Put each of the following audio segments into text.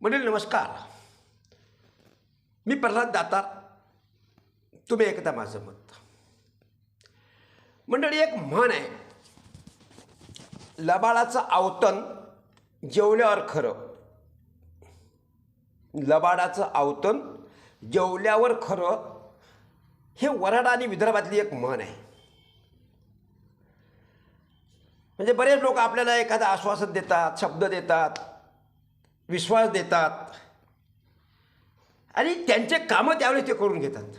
मंडळी नमस्कार. मी प्रल्हाद दातार. तुम्ही ऐकता माझं मत मंडळी एक म्हण आहे. लबाडाचं आवतन जेवल्यावर खरं. लबाडाचं आवतन जेवल्यावर खरं हे वराडा आणि विदर्भातली एक म्हण आहे. म्हणजे बरेच लोक आपल्याला एखादं आश्वासन देतात शब्द देतात. विश्वास देतात. आणि त्यांचे कामं त्यावेळेस ते करून घेतात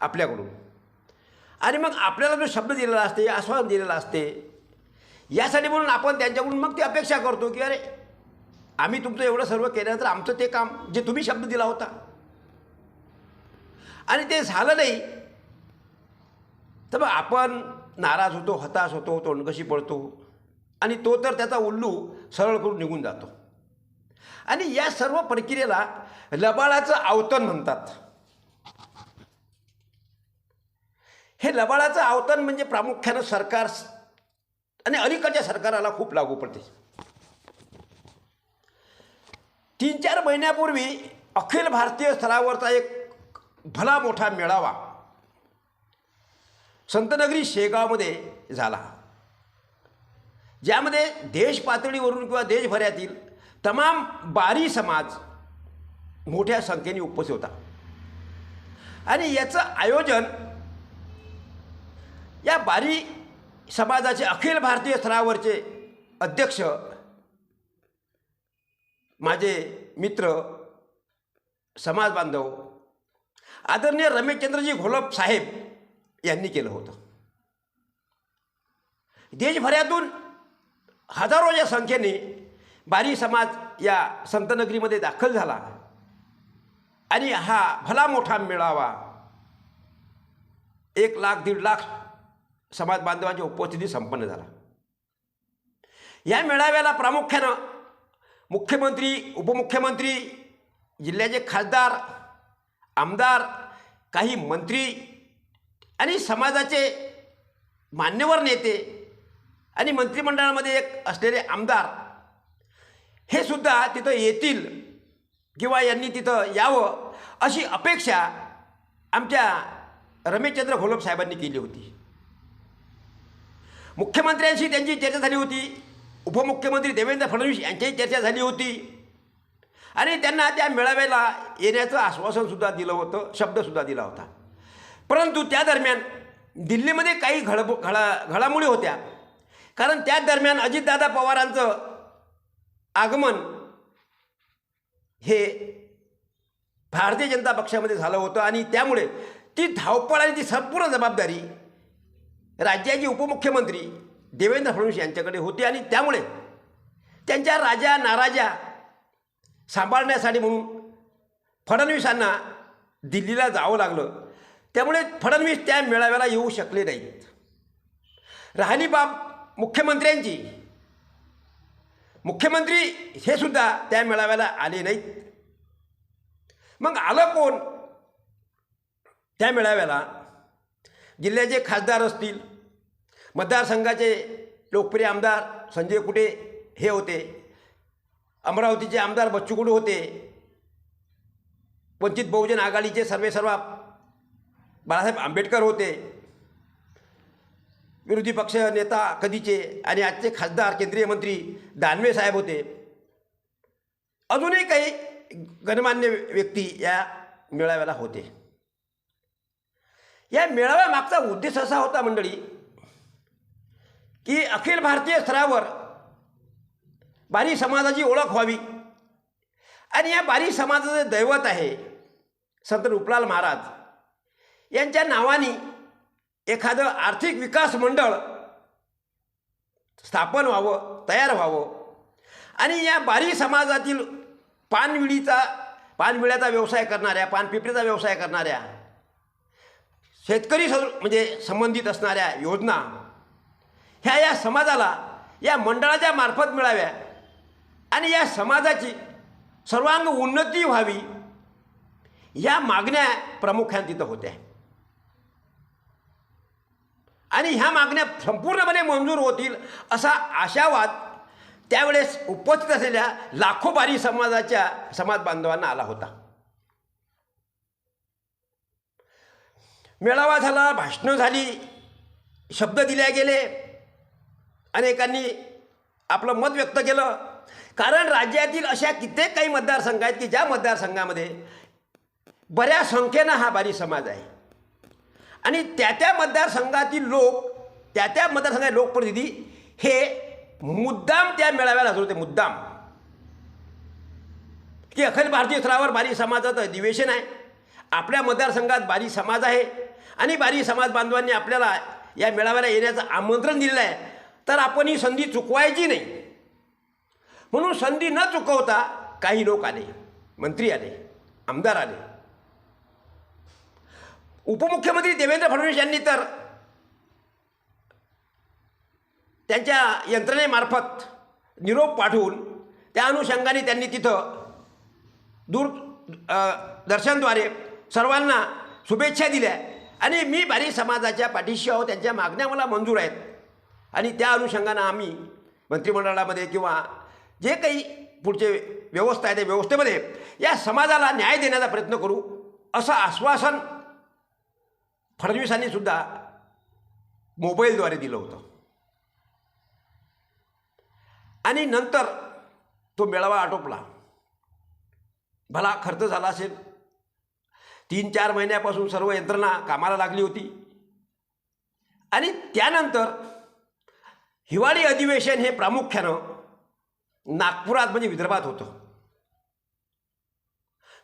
आपल्याकडून. आणि मग आपल्याला जो शब्द दिलेला असते आश्वासन दिलेलं असते यासाठी म्हणून आपण त्यांच्याकडून मग ती अपेक्षा करतो की अरे आम्ही तुमचं एवढं सर्व केल्यानंतर आमचं ते काम जे तुम्ही शब्द दिला होता. आणि ते झालं नाही तर मग आपण नाराज होतो हताश होतो तोंडकशी पडतो. आणि तो तर त्याचा उल्लू सरळ करून निघून जातो. आणि या सर्व प्रक्रियेला लबाळाचं आवतन म्हणतात. हे लबाळाचं आवतन म्हणजे प्रामुख्यानं सरकार आणि अलीकडच्या सरकाराला खूप लागू पडते. तीन चार महिन्यापूर्वी अखिल भारतीय स्तरावरचा एक भला मोठा मेळावा संतनगरी शेगावमध्ये झाला. ज्यामध्ये देश पातळीवरून किंवा देशभरातील तमाम बारी समाज मोठ्या संख्येने उपस्थित होता. आणि याचं आयोजन या बारी समाजाचे अखिल भारतीय स्तरावरचे अध्यक्ष माझे मित्र समाज बांधव आदरणीय रमेशचंद्रजी घोलप साहेब यांनी केलं होतं. देशभरातून हजारोच्या संख्येने बारी समाज या संतनगरीमध्ये दाखल झाला. आणि हा भला मोठा मेळावा एक लाख दीड लाख समाज बांधवांच्या उपस्थिती संपन्न झाला. या मेळाव्याला प्रामुख्यानं मुख्यमंत्री उपमुख्यमंत्री जिल्ह्याचे खासदार आमदार काही मंत्री आणि समाजाचे मान्यवर नेते आणि मंत्रिमंडळामध्ये एक असलेले आमदार हे सुद्धा तिथं येतील किंवा यांनी तिथं यावं अशी अपेक्षा आमच्या रमेशचंद्र घोलप साहेबांनी केली होती. मुख्यमंत्र्यांशी त्यांची चर्चा झाली होती. उपमुख्यमंत्री देवेंद्र फडणवीस यांच्याही चर्चा झाली होती. आणि त्यांना त्या मेळाव्याला येण्याचं आश्वासनसुद्धा दिलं होतं शब्दसुद्धा दिला होता. परंतु त्या दरम्यान दिल्लीमध्ये काही घडब घडा घडामोडी होत्या. कारण त्या दरम्यान अजितदादा पवारांचं आगमन हे भारतीय जनता पक्षामध्ये झालं होतं आणि त्यामुळे ती धावपळ आणि ती संपूर्ण जबाबदारी राज्याचे उपमुख्यमंत्री देवेंद्र फडणवीस यांच्याकडे होती आणि त्यामुळे त्यांच्या राजा नाराजा सांभाळण्यासाठी म्हणून फडणवीसांना दिल्लीला जावं लागलं. त्यामुळे फडणवीस त्या मेळाव्याला येऊ शकले नाहीत. राहिली बाब मुख्यमंत्र्यांची मुख्यमंत्री हे सुद्धा त्या मेळाव्याला आले नाहीत. मग आलं कोण? त्या मेळाव्याला जिल्ह्याचे खासदार असतील मतदारसंघाचे लोकप्रिय आमदार संजय कुटे हे होते अमरावतीचे आमदार बच्चू होते वंचित बहुजन आघाडीचे सर्वे सर्व बाळासाहेब आंबेडकर होते विरोधी पक्ष नेता कधीचे आणि आजचे खासदार केंद्रीय मंत्री दानवे साहेब होते. अजूनही काही गणमान्य व्यक्ती या मेळाव्याला होते. या मेळाव्यामागचा उद्देश असा होता मंडळी की अखिल भारतीय स्तरावर बारी समाजाची ओळख व्हावी. आणि या बारी समाजाचं दैवत आहे संत रूपलाल महाराज. यांच्या नावाने एखादं आर्थिक विकास मंडळ स्थापन व्हावं तयार व्हावं. आणि या बारी समाजातील पानविडीचा पानविड्याचा व्यवसाय करणाऱ्या पानपिपरीचा व्यवसाय करणाऱ्या शेतकरी स म्हणजे संबंधित असणाऱ्या योजना ह्या या समाजाला या मंडळाच्या मार्फत मिळाव्या. आणि या समाजाची सर्वांग उन्नती व्हावी या मागण्या प्रामुख्याने तिथं होत्या. आणि ह्या मागण्या संपूर्णपणे मंजूर होतील असा आशावाद त्यावेळेस उपस्थित असलेल्या लाखो बारी समाजाच्या समाज बांधवांना आला होता. मेळावा झाला भाषणं झाली शब्द दिले गेले. अनेकांनी आपलं मत व्यक्त केलं. कारण राज्यातील अशा कित्येक काही मतदारसंघ आहेत की ज्या मतदारसंघामध्ये बऱ्या संख्येनं हा बारी समाज आहे. आणि त्या त्या मतदारसंघातील लोक त्या त्या मतदारसंघातील लोकप्रतिनिधी हे मुद्दाम त्या मेळाव्याला हजर होते मुद्दाम. की अखिल भारतीय स्तरावर बारी समाजाचं अधिवेशन आहे. आपल्या मतदारसंघात बारी समाज आहे. आणि बारी समाज बांधवांनी आपल्याला या मेळाव्याला येण्याचं आमंत्रण दिलेलं आहे. तर आपण ही संधी चुकवायची नाही. म्हणून संधी न चुकवता काही लोक आले. मंत्री आले. आमदार आले. उपमुख्यमंत्री देवेंद्र फडणवीस यांनी तर त्यांच्या यंत्रणेमार्फत निरोप पाठवून त्या अनुषंगाने त्यांनी तिथं दूर दर्शनद्वारे सर्वांना शुभेच्छा दिल्या. आणि मी बारी समाजाच्या पाठीशी आहो त्यांच्या मागण्या मला मंजूर आहेत. आणि त्या अनुषंगानं आम्ही मंत्रिमंडळामध्ये किंवा जे काही पुढचे व्यवस्था आहे त्या व्यवस्थेमध्ये या समाजाला न्याय देण्याचा प्रयत्न करू असं आश्वासन फडणवीसांनी सुद्धा मोबाईलद्वारे दिलं होतं. आणि नंतर तो मेळावा आटोपला. भला खर्च झाला असेल. तीन चार महिन्यापासून सर्व यंत्रणा कामाला लागली होती. आणि त्यानंतर हिवाळी अधिवेशन हे प्रामुख्यानं नागपुरात म्हणजे विदर्भात होतं.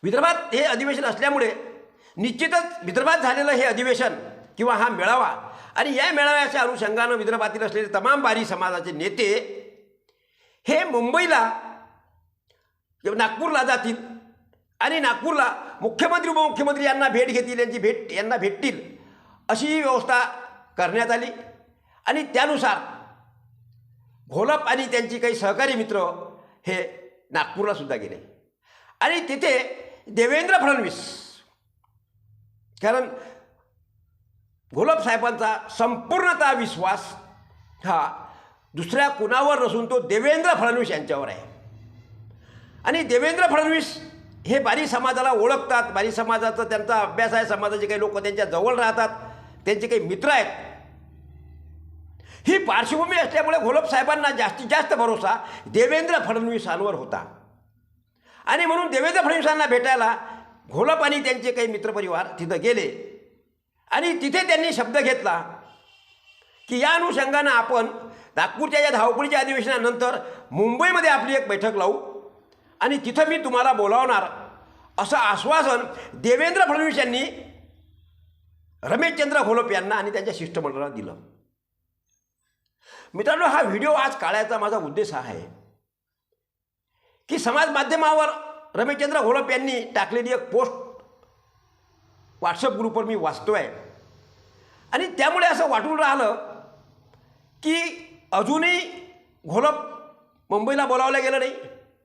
विदर्भात हे अधिवेशन असल्यामुळे निश्चितच विदर्भात झालेलं हे अधिवेशन किंवा हा मेळावा आणि या मेळाव्याच्या अनुषंगानं विदर्भातील असलेले तमाम बारी समाजाचे नेते हे मुंबईला नागपूरला जातील आणि नागपूरला मुख्यमंत्री उपमुख्यमंत्री यांना भेट घेतील यांची भेट यांना भेटतील अशी व्यवस्था करण्यात आली. आणि त्यानुसार घोलप आणि त्यांची काही सहकारी मित्र हे नागपूरला सुद्धा गेले. आणि तिथे देवेंद्र फडणवीस कारण घोलप संपूर्णतः विश्वास हा दुसऱ्या कुणावर नसून तो देवेंद्र फडणवीस यांच्यावर आहे. आणि देवेंद्र फडणवीस हे बारी समाजाला ओळखतात. बारी समाजाचा त्यांचा अभ्यास आहे. समाजाचे काही लोक त्यांच्या जवळ राहतात. त्यांचे काही मित्र आहेत. ही पार्श्वभूमी असल्यामुळे घोलप साहेबांना जास्तीत जास्त भरोसा देवेंद्र फडणवीसांवर होता. आणि म्हणून देवेंद्र फडणवीसांना भेटायला घोलप आणि त्यांचे काही मित्रपरिवार तिथं गेले. आणि तिथे त्यांनी शब्द घेतला की या अनुषंगानं आपण नागपूरच्या या धावपळीच्या अधिवेशनानंतर मुंबईमध्ये आपली एक बैठक लावू. आणि तिथं मी तुम्हाला बोलावणार असं आश्वासन देवेंद्र फडणवीस यांनी रमेशचंद्र घोलप यांना आणि त्यांच्या शिष्टमंडळाला दिलं. मित्रांनो हा व्हिडिओ आज काढायचा माझा उद्देश हा आहे की समाज माध्यमावर रमेशचंद्र घोलप यांनी टाकलेली एक पोस्ट व्हॉट्सअप ग्रुपवर मी वाचतो आहे आणि त्यामुळे असं वाटून राहिलं की अजूनही घोलप मुंबईला बोलावलं गेलं नाही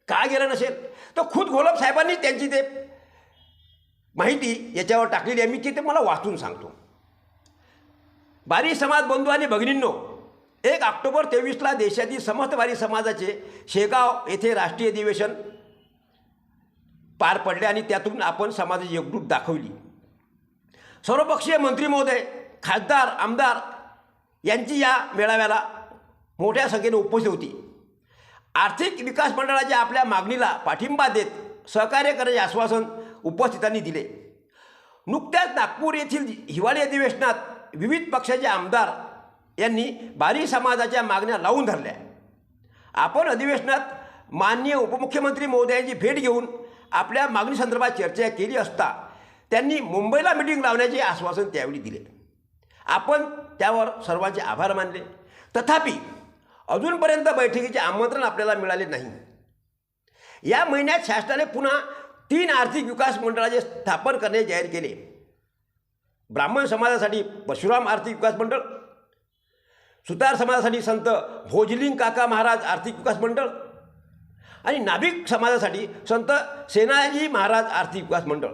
का गेलं नसेल? तर खुद घोलप साहेबांनी त्यांची ते माहिती याच्यावर टाकलेली आहे. मी ती ते मला वाचून सांगतो. बारी समाज बंधू आणि भगिनींनो एक ऑक्टोबर तेवीसला देशातील समस्त बारी समाजाचे शेगाव येथे राष्ट्रीय अधिवेशन पार पडले आणि त्यातून आपण समाजाची एकजूट दाखवली. सर्वपक्षीय मंत्री महोदय खासदार आमदार यांची या मेळाव्याला मोठ्या संख्येने उपस्थित होती. आर्थिक विकास मंडळाच्या आपल्या मागणीला पाठिंबा देत सहकार्य करण्याचे आश्वासन उपस्थितांनी दिले. नुकत्याच नागपूर येथील हिवाळी अधिवेशनात विविध पक्षाचे आमदार यांनी बारी समाजाच्या मागण्या लावून धरल्या. आपण अधिवेशनात माननीय उपमुख्यमंत्री महोदयांची भेट घेऊन आपल्या मागणी संदर्भात चर्चा केली असता त्यांनी मुंबईला मिटिंग लावण्याचे आश्वासन त्यावेळी दिले. आपण त्यावर सर्वांचे आभार मानले. तथापि अजूनपर्यंत बैठकीचे आमंत्रण आपल्याला मिळाले नाही. या महिन्यात शासनाने पुन्हा तीन आर्थिक विकास मंडळाचे स्थापन करणे जाहीर केले. ब्राह्मण समाजासाठी परशुराम आर्थिक विकास मंडळ सुतार समाजासाठी संत भोजलिंग काका महाराज आर्थिक विकास मंडळ आणि नाभिक समाजासाठी संत सेनाजी महाराज आर्थिक विकास मंडळ.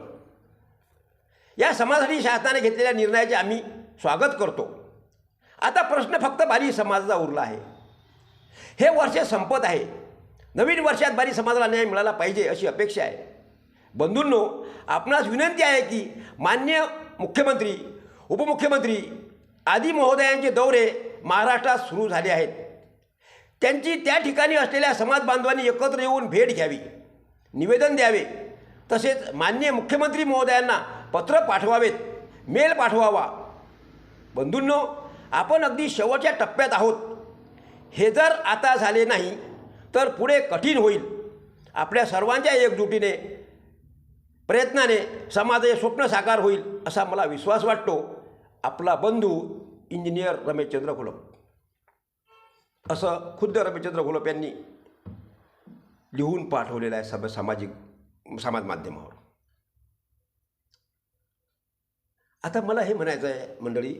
या समाजासाठी शासनाने घेतलेल्या निर्णयाचे आम्ही स्वागत करतो. आता प्रश्न फक्त बारी समाजाचा उरला आहे. हे वर्ष संपत आहे. नवीन वर्षात बारी समाजाला न्याय मिळाला पाहिजे अशी अपेक्षा आहे. बंधूंनो आपणास विनंती आहे की मान्य मुख्यमंत्री उपमुख्यमंत्री आदी महोदयांचे दौरे महाराष्ट्रात सुरू झाले आहेत. त्यांची त्या ठिकाणी असलेल्या समाज बांधवांनी एकत्र येऊन भेट घ्यावी निवेदन द्यावे. तसेच मान्य मुख्यमंत्री महोदयांना पत्र पाठवावेत मेल पाठवावा. बंधूंनो आपण अगदी शेवटच्या टप्प्यात आहोत. हे जर आता झाले नाही तर पुढे कठीण होईल. आपल्या सर्वांच्या एकजुटीने प्रयत्नाने समाजाचे स्वप्न साकार होईल असा मला विश्वास वाटतो. आपला बंधू इंजिनियर रमेशचंद्र कुलम असं खुद्द रविचंद्र घोलप यांनी लिहून पाठवलेलं आहे सब सामाजिक समाज माध्यमावर. आता मला हे म्हणायचं आहे मंडळी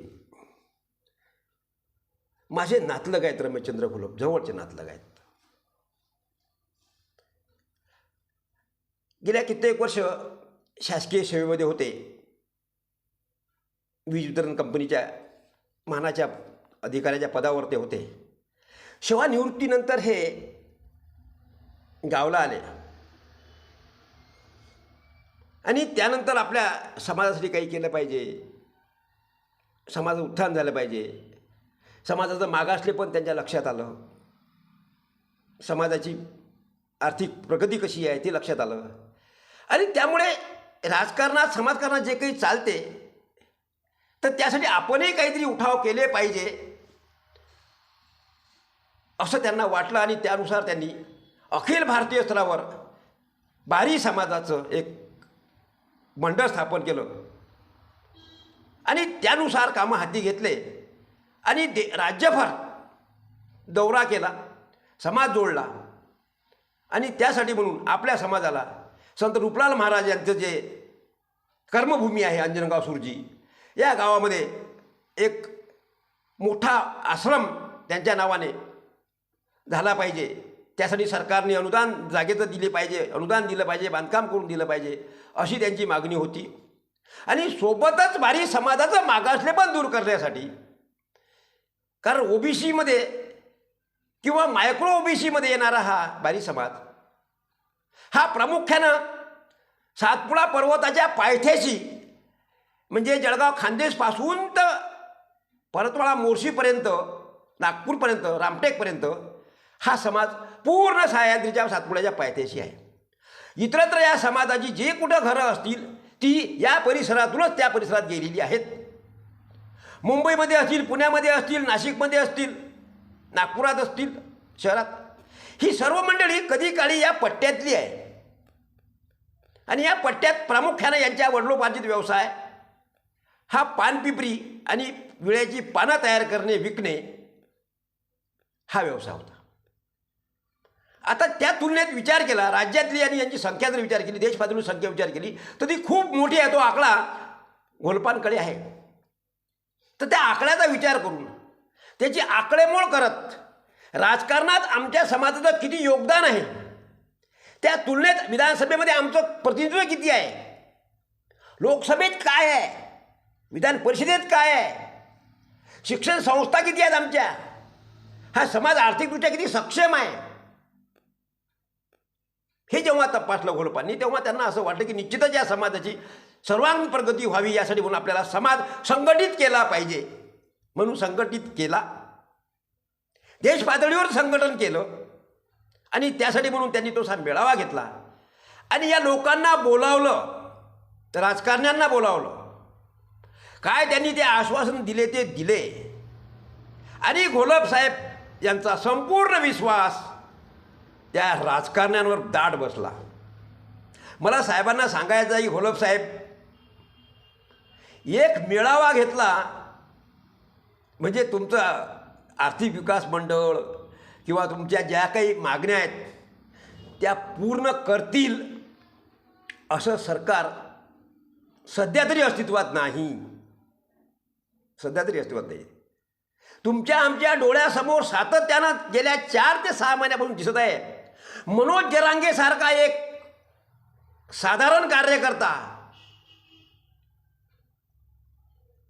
माझे नातलग आहेत रमेशचंद्र घोलप जवळचे नातलग आहेत. गेल्या कित्येक वर्ष शासकीय सेवेमध्ये होते. वीज वितरण कंपनीच्या मानाच्या अधिकाऱ्याच्या पदावर ते होते. सेवानिवृत्तीनंतर हे गावला आले. आणि त्यानंतर आपल्या समाजासाठी काही केलं पाहिजे. समाजाचं उत्थान झालं पाहिजे. समाजाचं मागासले पण त्यांच्या लक्षात आलं. समाजाची आर्थिक प्रगती कशी आहे ते लक्षात आलं. आणि त्यामुळे राजकारणात समाजकारणात जे काही चालते तर त्यासाठी आपणही काहीतरी उठाव केले पाहिजे. असं त्यांना वाटलं आणि त्यानुसार त्यांनी अखिल भारतीय स्तरावर बारी समाजाचं एक मंडळ स्थापन केलं. आणि त्यानुसार कामं हाती घेतले. आणि दे राज्यभर दौरा केला समाज जोडला. आणि त्यासाठी म्हणून आपल्या समाजाला संत रूपलाल महाराज यांचं जे कर्मभूमी आहे अंजनगाव सुरजी या गावामध्ये एक मोठा आश्रम त्यांच्या नावाने झाला पाहिजे. त्यासाठी सरकारने अनुदान जागेचं दिले पाहिजे अनुदान दिलं पाहिजे बांधकाम करून दिलं पाहिजे अशी त्यांची मागणी होती. आणि सोबतच भारी समाजाचं मागासले पण दूर करण्यासाठी. कारण ओबीसीमध्ये किंवा मायक्रो ओबीसीमध्ये येणारा हा बारी समाज हा प्रामुख्यानं सातपुडा पर्वताच्या पायथ्याशी म्हणजे जळगाव खानदेशपासून तर परतवाडा मोर्शीपर्यंत नागपूरपर्यंत रामटेकपर्यंत हा समाज पूर्ण सह्याद्रीच्या सातपुड्याच्या पायथ्याशी आहे. इतरत्र या समाजाची जे कुठं घरं असतील ती या परिसरातूनच त्या परिसरात गेलेली आहेत. मुंबईमध्ये असतील पुण्यामध्ये असतील नाशिकमध्ये असतील नागपुरात असतील शहरात. ही सर्व मंडळी कधी काळी या पट्ट्यातली आहे. आणि या पट्ट्यात प्रामुख्यानं यांच्या वडलोपार्जित व्यवसाय हा पानपिपरी आणि विळ्याची पानं तयार करणे विकणे हा व्यवसाय होता. आता त्या तुलनेत विचार केला राज्यातली आणि यांची संख्या जर विचार केली देशपातळीवर संख्या विचार केली तर ती खूप मोठी आहे. तो आकडा घोलपांकडे आहे. तर त्या आकड्याचा विचार करून त्याची आकडेमोड करत राजकारणात आमच्या समाजाचं किती योगदान आहे त्या तुलनेत विधानसभेमध्ये आमचं प्रतिनिधित्व किती आहे लोकसभेत काय आहे विधान परिषदेत काय आहे शिक्षण संस्था किती आहेत आमच्या हा समाज आर्थिकदृष्ट्या किती सक्षम आहे हे जेव्हा तपासलं घोलपांनी तेव्हा त्यांना असं वाटलं की निश्चितच या समाजाची सर्वांगीण प्रगती व्हावी यासाठी म्हणून आपल्याला समाज संघटित केला पाहिजे. म्हणून संघटित केला. देश पातळीवर संघटन केलं. आणि त्यासाठी म्हणून त्यांनी तो सा मेळावा घेतला. आणि या लोकांना बोलावलं तर राजकारण्यांना बोलावलं. काय त्यांनी ते आश्वासन दिले ते दिले. आणि घोलप साहेब यांचा संपूर्ण विश्वास त्या राजकारण्यांवर दाट बसला. मला साहेबांना सांगायचं आहे की घोलप साहेब. एक मेळावा घेतला म्हणजे तुमचं आर्थिक विकास मंडळ किंवा तुमच्या ज्या काही मागण्या आहेत त्या पूर्ण करतील असं सरकार सध्या तरी अस्तित्वात नाही. सध्या तरी अस्तित्वात नाही. तुमच्या आमच्या डोळ्यासमोर सातत्यानं गेल्या चार ते सहा महिन्यापासून दिसत आहे. मनोज जरांगेसारखा एक साधारण कार्यकर्ता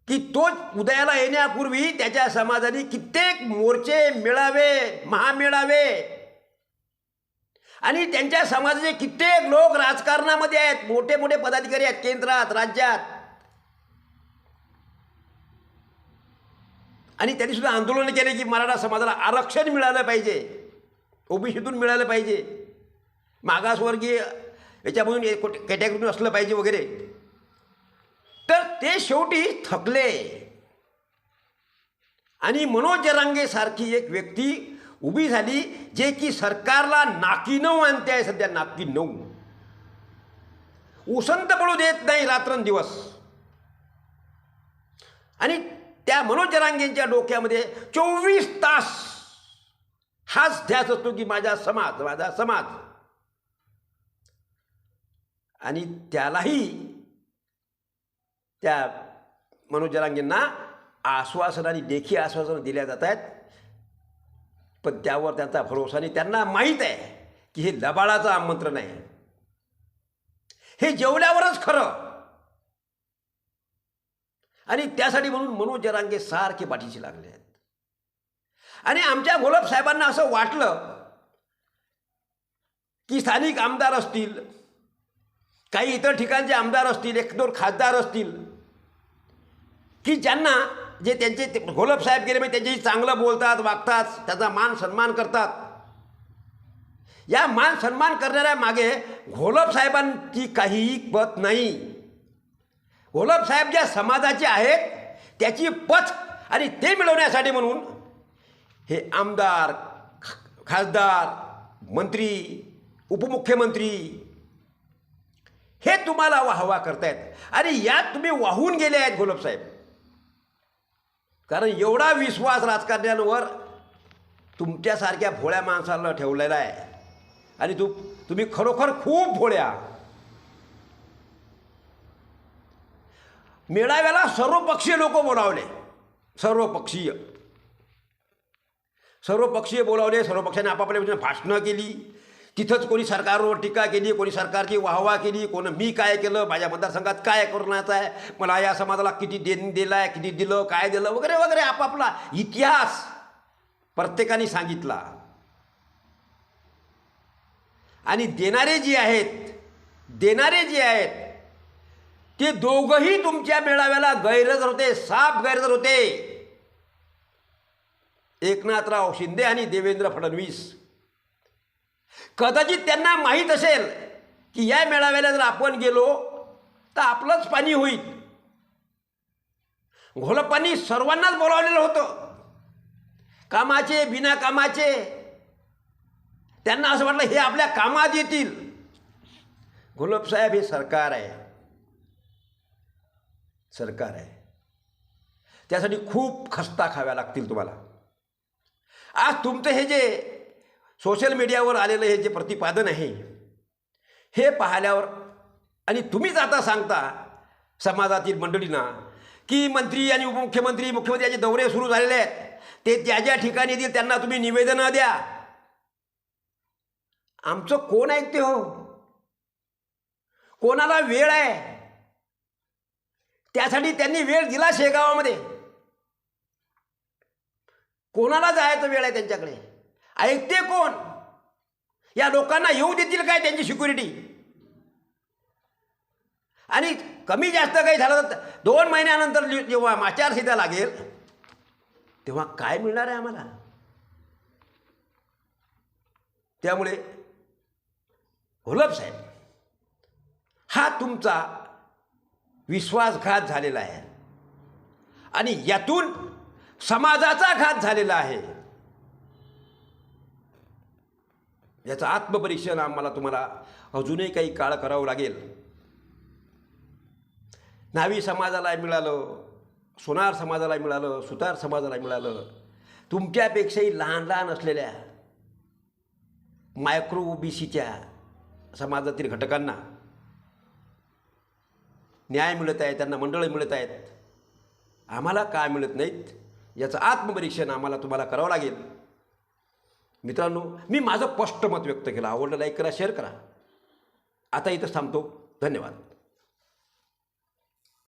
की तोच उदयाला येण्यापूर्वी त्याच्या समाजाने कित्येक मोर्चे मेळावे महामेळावे आणि त्यांच्या समाजाचे कित्येक लोक राजकारणामध्ये आहेत. मोठे मोठे पदाधिकारी आहेत केंद्रात राज्यात. आणि त्यांनी सुद्धा आंदोलन केले की मराठा समाजाला आरक्षण मिळालं पाहिजे. ओबीसीतून मिळालं पाहिजे. मागासवर्गीय याच्यामधून कॅटेगरीतून असलं पाहिजे वगैरे. तर ते शेवटी थकले. आणि मनोज एक व्यक्ती उभी झाली जे की सरकारला नाकी नऊ आणते आहे सध्या नाकी नऊ. उसंत पडू देत नाही रात्रंदिवस. आणि त्या मनोज जरांगेंच्या डोक्यामध्ये चोवीस तास हाच ध्यास असतो की माझा समाज माझा समाज. आणि त्यालाही त्या मनोजरांगींना आश्वासन आणि लेखी आश्वासनं दिल्या जात आहेत. पण त्यावर त्यांचा भरोसा नाही. त्यांना माहीत आहे की हे लबाळाचं आमंत्रण आहे. हे जेवल्यावरच खरं. आणि त्यासाठी म्हणून मनोज जरांगे सारखे पाठीशी लागले आहेत. आणि आमच्या गोलब साहेबांना असं वाटलं की स्थानिक आमदार असतील काही इतर ठिकाणचे आमदार असतील एक दोन खासदार असतील की ज्यांना जे त्यांचे ते घोलप साहेब गेले म्हणजे त्यांच्याशी चांगलं बोलतात वागतात त्याचा मान सन्मान करतात. या मान सन्मान करणाऱ्या मागे घोलप साहेबांची काहीही पत नाही. घोलप साहेब ज्या समाजाचे आहेत त्याची पथ आणि ते मिळवण्यासाठी म्हणून हे आमदार खासदार मंत्री उपमुख्यमंत्री हे तुम्हाला वाहवा करतायत. आणि यात तुम्ही वाहून गेले आहेत घोलप कारण एवढा विश्वास राजकारण्यांवर तुमच्यासारख्या भोळ्या माणसाला ठेवलेला आहे. आणि तू तुम्ही खरोखर खूप भोळ्या. मेळाव्याला सर्वपक्षीय लोक बोलावले. सर्वपक्षीय. सर्वपक्षीय बोलावले सर्व पक्षाने आपापल्या भाषणं केली. तिथंच कोणी सरकारवर टीका केली कोणी सरकारची वाहवा केली कोण मी काय केलं माझ्या मतदारसंघात काय करण्याचं आहे मला या समाजाला किती देण दिला आहे किती दिलं काय दिलं वगैरे वगैरे आपापला इतिहास प्रत्येकाने सांगितला. आणि देणारे जे आहेत देणारे जे आहेत ते दोघंही तुमच्या मेळाव्याला गैरहजर होते साफ गैरहजर होते. एकनाथराव शिंदे आणि देवेंद्र फडणवीस. कदाचित त्यांना माहीत असेल की या मेळाव्याला जर आपण गेलो तर आपलंच पाणी होईल. घोलपानी सर्वांनाच बोलावलेलं होतं. कामाचे बिना कामाचे. त्यांना असं वाटलं हे आपल्या कामात येतील. घोलपसाहेब हे सरकार आहे. सरकार आहे. त्यासाठी खूप खस्ता खाव्या लागतील तुम्हाला. आज तुमचं हे जे सोशल मीडियावर आलेलं हे जे प्रतिपादन आहे हे पाहिल्यावर आणि तुम्हीच आता सांगता समाजातील मंडळींना की मंत्री आणि उपमुख्यमंत्री मुख्यमंत्री याचे दौरे सुरू झालेले आहेत. ते त्या ज्या ठिकाणी येतील त्यांना तुम्ही निवेदनं द्या. आमचं कोण ऐकते हो? कोणाला वेळ आहे? त्यासाठी त्यांनी वेळ दिला शेगावामध्ये. कोणाला जायचं वेळ आहे त्यांच्याकडे? ऐकते कोण? या लोकांना येऊ देतील काय त्यांची सिक्युरिटी आणि कमी जास्त काही झालं तर दोन महिन्यानंतर जे- जेव्हा आचारसंहिता लागेल तेव्हा काय मिळणार आहे आम्हाला? त्यामुळे घोलप साहेब हा तुमचा विश्वासघात झालेला आहे. आणि यातून समाजाचा घात झालेला आहे. याचं आत्मपरीक्षण आम्हाला तुम्हाला अजूनही काही काळ करावं लागेल. न्हावी समाजाला मिळालं सोनार समाजाला मिळालं सुतार समाजाला मिळालं तुमच्यापेक्षाही लहान लहान असलेल्या मायक्रो ओबीसीच्या समाजातील घटकांना न्याय मिळत आहे त्यांना मंडळं मिळत आहेत. आम्हाला काय मिळत नाहीत? याचं आत्मपरीक्षण आम्हाला तुम्हाला करावं लागेल. मित्रांनो मी माझं स्पष्ट मत व्यक्त केलं. आवडलं लाईक करा शेअर करा. आता इथंच थांबतो. धन्यवाद.